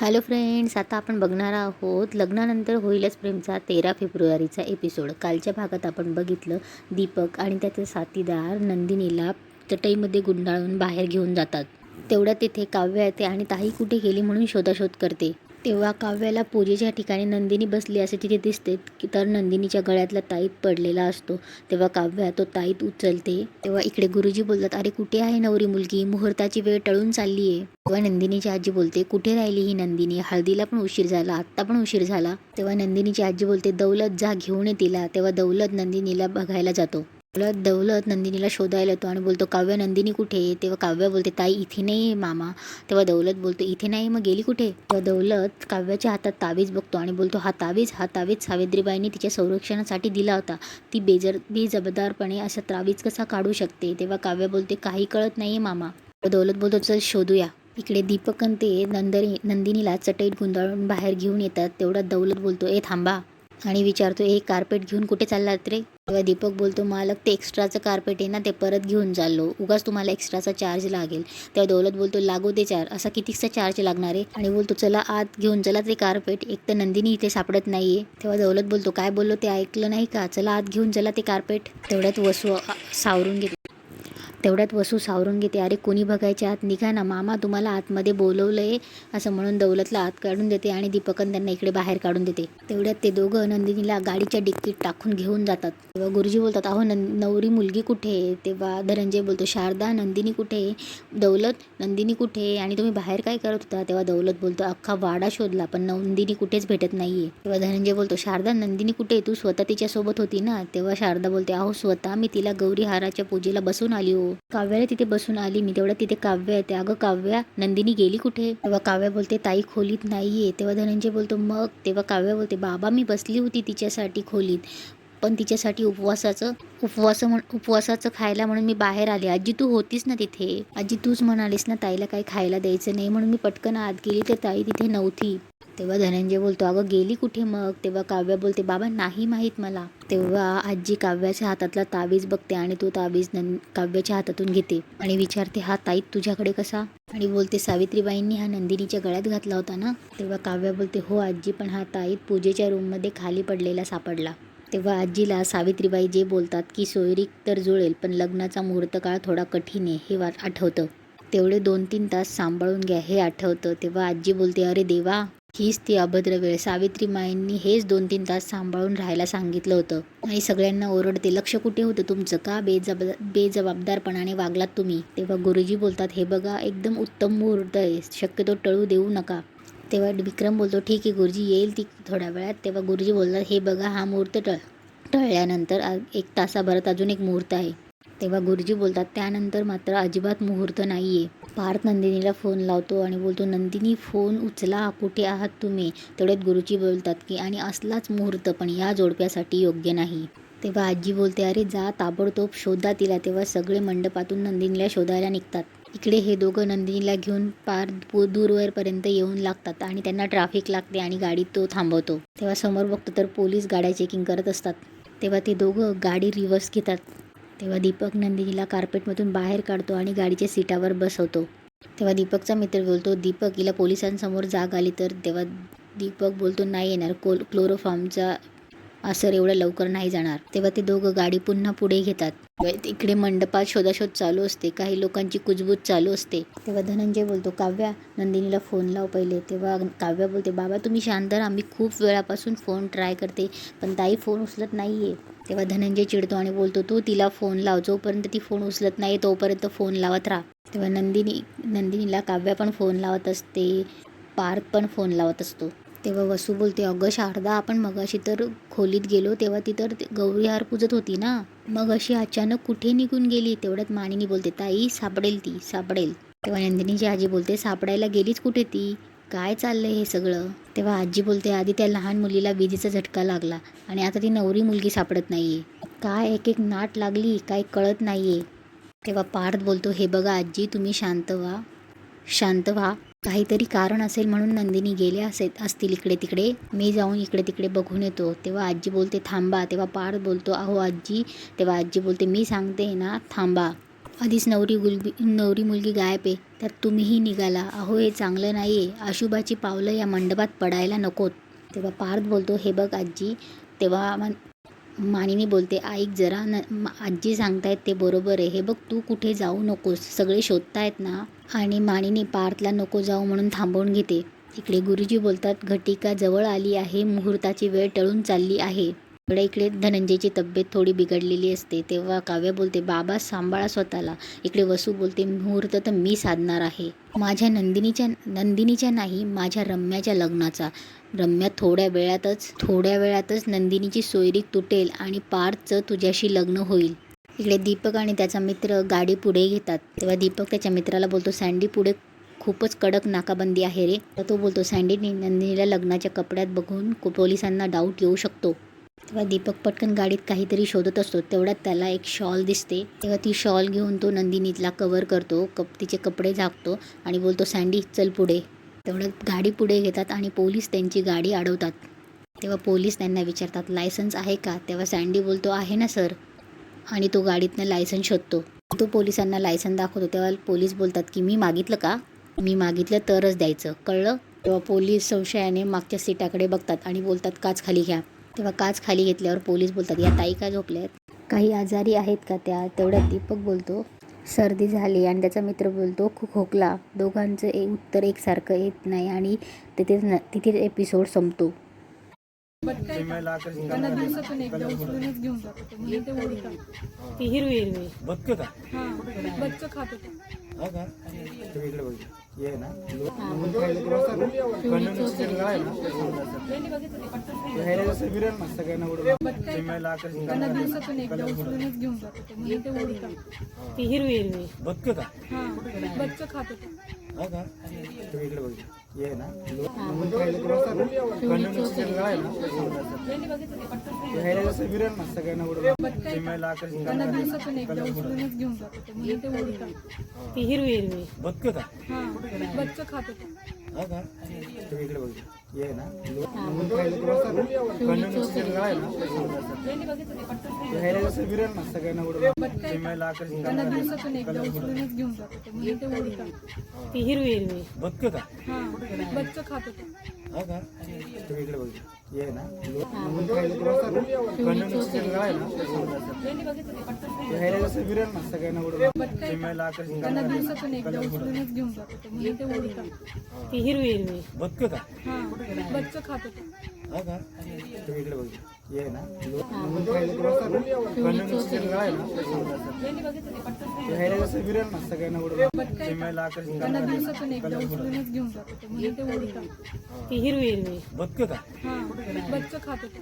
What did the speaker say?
Hello friends आता आपण बघणार आहोत लग्नानंतर होईलच प्रेमचा तेरा फेब्रुवारीचा एपिसोड. कालच्या भागात आपण बघितलं दीपक आणि त्याचे साथीदार नंदिनीला चटईमध्ये गुंडाळून बाहेर घेऊन जातात. तेवढ्या तिथे काव्य येते आणि ताई कुठे गेली म्हणून शोधाशोध करते. तेव्हा काव्याला पूजेच्या ठिकाणी नंदिनी बसली असे तिथे दिसते की तर नंदिनीच्या गळ्यातला ताईत पडलेला असतो. तेव्हा काव्या तो ताईत उचलते. तेव्हा इकडे गुरुजी बोलतात अरे कुठे आहे नवरी मुलगी? मुहूर्ताची वेळ टळून चालली आहे तेव्हा नंदिनीची आजी बोलते कुठे राहिली ही नंदिनी? हळदीला पण उशीर झाला आत्ता पण उशीर झाला. तेव्हा नंदिनीची आजी बोलते दौलत जा घेऊन ये तिला. तेव्हा दौलत नंदिनीला बघायला जातो. दौलत दौलत नंदिनीला शोधायला येतो आणि बोलतो काव्य नंदिनी कुठे तेव्हा काव्य बोलते ताई इथे नाही आहे मामा. तेव्हा दौलत बोलतो इथे नाही मग गेली कुठे? तेव्हा दौलत काव्याच्या हातात तावीज बघतो आणि बोलतो हा तावीज हा तावीज सावित्रीबाईंनी तिच्या संरक्षणासाठी दिला होता. ती बेजर बेजबदारपणे असा तावीज कसा काढू शकते? तेव्हा काव्य बोलते काही कळत नाही मामा. दौलत बोलतो चल शोधूया. इकडे दीपक आणि ते नंदनी नंदिनीला चटईत गुंडाळून बाहेर घेऊन येतात. तेवढा दौलत बोलतो ए थांबा. आणि विचारतो ए कार्पेट घेऊन कुठे चाललात रे? तेव्हा दीपक बोलतो मालक ते एक्स्ट्राचं कार्पेट आहे ना ते परत घेऊन चाललो उगाच तुम्हाला एक्स्ट्राचा चार्ज लागेल. तेव्हा दौलत बोलतो लागू दे चार. असा कितीचा चार्ज लागणार आहे? आणि बोलतो चला आत घेऊन चला ते कार्पेट एक तर नंदिनी इथे सापडत नाहीये. तेव्हा दौलत बोलतो काय बोललो ते ऐकलं नाही का? चला आत घेऊन चला ते कार्पेट तेवढ्यात वसू सावरून घेतो तेवढ्यात वसू सावरून घेते. अरे कोणी बघायच्या आत? निघा ना मामा तुम्हाला आतमध्ये बोलवलं आहे असं म्हणून दौलतला आत काढून देते आणि दीपकन त्यांना इकडे बाहेर काढून देते. तेवढ्यात ते दोघं नंदिनीला गाडीच्या डिक्कीत टाकून घेऊन जातात. तेव्हा गुरुजी बोलतात अहो नं नवरी मुलगी कुठे आहे? तेव्हा धनंजय बोलतो शारदा नंदिनी कुठे आहे? दौलत नंदिनी कुठे आहे? आणि तुम्ही बाहेर काय करत होता? तेव्हा दौलत बोलतो अख्खा वाडा शोधला पण नंदिनी कुठेच भेटत नाहीये. तेव्हा धनंजय बोलतो शारदा नंदिनी कुठे तू स्वतः तिच्यासोबत होती ना? तेव्हा शारदा बोलते अहो स्वतः मी तिला गौरी हाराच्या पूजेला बसून आली हो. काव्याला तिथे बसून आली. मी तेवढ्या तिथे काव्य येते अगं काव्या नंदिनी गेली कुठे? तेव्हा काव्या बोलते ताई खोलीत नाहीये. तेव्हा धनंजय बोलतो मग? तेव्हा काव्य बोलते बाबा मी बसली होती तिच्यासाठी खोलीत. पण तिच्यासाठी उपवासाचं उपवास म्हण उपवासाचं खायला म्हणून मी बाहेर आले. आजी तू होतीस ना तिथे? आजी तूच म्हणालीस ना ताईला काही खायला द्यायचं नाही म्हणून मी पटकन आत गेली. तर ताई तिथे नव्हती. तेव्हा धनंजय बोलतो अगं गेली कुठे मग? तेव्हा काव्या बोलते बाबा नाही माहीत मला. तेव्हा आजी काव्याच्या हातातला तावीज बघते आणि तो तावीज नं काव्याच्या हातातून घेते आणि विचारते हा ताईत तुझ्याकडे कसा? आणि बोलते सावित्रीबाईंनी हा नंदिनीच्या गळ्यात घातला होता ना? तेव्हा काव्या बोलते हो आजी पण हा ताईत पूजेच्या रूममध्ये खाली पडलेला सापडला. तेव्हा आजीला सावित्रीबाई जे बोलतात की सोयरीक तर जुळेल पण लग्नाचा मुहूर्त काळ थोडा कठीण आहे हे वा आठवतं. तेवढे दोन तीन तास सांभाळून घ्या हे आठवतं. तेव्हा आजी बोलते अरे देवा हीच ती अभद्र वेळ सावित्री माईंनी हेच दोन तीन तास सांभाळून राहायला सांगितलं होतं. आणि सगळ्यांना ओरडते लक्ष कुठे होतं तुमचं? का बेजब बेजबाबदारपणाने वागलात तुम्ही? तेव्हा गुरुजी बोलतात हे बघा एकदम उत्तम मुहूर्त आहे. शक्यतो टळू देऊ नका. तेव्हा विक्रम बोलतो ठीक आहे गुरुजी येईल ती थोड्या वेळात. तेव्हा गुरुजी बोलतात हे बघा हा मुहूर्त टळ टळल्यानंतर एक तासाभरात अजून एक मुहूर्त आहे. तेव्हा गुरुजी बोलतात त्यानंतर मात्र अजिबात मुहूर्त नाही आहे पार्थ नंदिनीला फोन लावतो आणि बोलतो नंदिनी फोन उचला कुठे आहात तुम्ही? तेवढ्यात गुरुजी बोलतात की आणि असलाच मुहूर्त पण या जोडप्यासाठी योग्य नाही. तेव्हा आजी बोलते अरे जा ताबडतोब शोधा तिला. तेव्हा सगळे मंडपातून नंदिनीला शोधायला निघतात. इकडे हे दोघं नंदिनीला घेऊन पार पु- दूरवरपर्यंत येऊन लागतात आणि त्यांना ट्रॅफिक लागते आणि गाडी तो थांबवतो. तेव्हा समोर बघतो तर पोलीस गाड्या चेकिंग करत असतात. तेव्हा ते दोघं गाडी रिव्हर्स घेतात. तेव्हा दीपक नंदिनीला कार्पेटमधून बाहेर काढतो आणि गाडीच्या सीटावर बसवतो. तेव्हा दीपकचा मित्र बोलतो दीपक हिला पोलिसांसमोर जाग आली तर? तेव्हा दीपक बोलतो नाही येणार. कोल क्लोरोफॉर्मचा असं एवढं लवकर नाही जाणार. तेव्हा ते दोघं गाडी पुन्हा पुढे घेतात. इकडे मंडपात शोधाशोध चालू असते. काही लोकांची कुजबूज चालू असते. तेव्हा धनंजय बोलतो काव्या नंदिनीला फोन लाव पहिले. तेव्हा काव्या बोलते बाबा तुम्ही शांत राहा. मी खूप वेळापासून फोन ट्राय करते पण ताई फोन उचलत नाही आहे तेव्हा धनंजय चिडतो आणि बोलतो तू तिला फोन लाव. जोपर्यंत ती फोन उचलत नाही तोपर्यंत फोन लावत राहा. तेव्हा नंदिनी नंदिनीला काव्या पण फोन लावत असते पार्थ पण फोन लावत असतो. तेव्हा वसू बोलते अगं शारदा आपण मगाशी तर खोलीत गेलो तेव्हा ती तर ते गौरी हार पूजत होती ना? मग अशी अचानक कुठे निघून गेली? तेवढ्यात मानिनी बोलते ताई सापडेल ती सापडेल. तेव्हा नंदिनीची आजी बोलते सापडायला गेलीच कुठे ती? काय चाललंय हे सगळं? तेव्हा आजी बोलते आधी त्या लहान मुलीला विजेचा झटका लागला आणि आता ती नवरी मुलगी सापडत नाहीये. काय एक एक नाट लागली काय कळत नाहीये. तेव्हा पार्थ बोलतो हे बघा आजी तुम्ही शांत व्हा. शांत व्हा. काहीतरी कारण असेल म्हणून नंदिनी गेले असेल असतील इकडे तिकडे. मी जाऊन इकडे तिकडे बघून येतो. तेव्हा आजी बोलते थांबा. तेव्हा पार्थ बोलतो अहो आजी. तेव्हा आजी बोलते मी सांगते ना थांबा. आधीच नवरी गुलबी नवरी मुलगी गायब आहे. त्यात तुम्हीही निघाला. अहो हे चांगलं नाही आहे अशुभाची पावलं या मंडपात पडायला नकोत. तेव्हा पार्थ बोलतो हे बघ आजी. तेव्हा मानिनी बोलते ऐक जरा न आजी सांगतायत ते बरोबर आहे. हे बघ तू कुठे जाऊ नकोस. सगळे शोधतायत ना. आणि माणिनी पार्थला नको जाऊ म्हणून थांबवून घेते. इकडे गुरुजी बोलतात घटिका जवळ आली आहे मुहूर्ताची वेळ टळून चालली आहे. इकडे इकडे धनंजयची तब्येत थोडी बिघडलेली असते. तेव्हा काव्य बोलते बाबा सांभाळा स्वतःला. इकडे वसू बोलते मुहूर्त तर मी साधणार आहे. माझ्या नंदिनीच्या नंदिनीच्या नाही माझ्या रम्याच्या लग्नाचा. रम्या थोड्या वेळातच थोड्या वेळातच नंदिनीची सोयरीक तुटेल आणि पार्थचं तुझ्याशी लग्न होईल. इकडे दीपक आणि त्याचा मित्र गाडी पुढे घेतात. तेव्हा दीपक त्याच्या मित्राला बोलतो सँडी पुढे खूपच कडक नाकाबंदी आहे रे. तर तो बोलतो सँडीने नंदिनीला लग्नाच्या कपड्यात बघून पोलिसांना डाऊट येऊ शकतो. तेव्हा दीपक पटकन गाडीत काहीतरी शोधत असतो. तेवढ्यात त्याला एक शॉल दिसते. तेव्हा ती शॉल घेऊन तो नंदिनीला कवर करतो कप तिचे कपडे झाकतो आणि बोलतो सँडी चल पुढे. तेवढ्यात गाडी पुढे घेतात आणि पोलीस त्यांची गाडी अडवतात. तेव्हा पोलीस त्यांना विचारतात लायसन्स आहे का? तेव्हा सँडी बोलतो आहे ना सर. आणि तो गाडीतनं लायसन्स शोधतो. तो पोलिसांना लायसन दाखवतो. तेव्हा पोलीस बोलतात की मी मागितलं का? मी मागितलं तरच द्यायचं. कळलं? तेव्हा पोलीस संशयाने मागच्या सीटाकडे बघतात आणि बोलतात काच खाली घ्या. तेव्हा काच खाली घेतल्यावर पोलीस बोलतात या ताई काय झोपल्या आहेत? काही आजारी आहेत का त्या? तेवढ्यात दीपक बोलतो सर्दी झाली. आणि त्याचा मित्र बोलतो खूप खोकला. दोघांचं ए उत्तर एकसारखं येत नाही आणि तिथेच न तिथेच एपिसोड संपतो. त्यांना दिवसातून एकदा उचलूनच घेऊन जात होते म्हणून ते ओळखतात ती हिरवी हिरवी बघतो का हा। बच्च खात होते हा। का तुम्ही इकडे ये ना बच्च खात होते हा। का तुम्ही इकडे बघ ये ना त्यांना दिवसातून एकदा उचलूनच घेऊन जात होते म्हणून ते ओळखतात ती हिरवी हिरवी बघतो का हा बच्च खात होते हा का तुम्ही इकडे बघ ये ना? हिरवी हिरवी. बघतो का? हा बच्च खात होते. हा का? ये ना त्यांना दिवसातून एकदा उचलूनच घेऊन जात होते हिरवी हिरवी। बघतो का? हा बच्च खात होते हा। का तुम्ही इकडे बघ ये. ना त्यांना दिवसातून एकदा उचलूनच घेऊन जात होते म्हणून ते ओळखतात ती हिरवी हिरवी. बघतो का? हा बच्च खात होते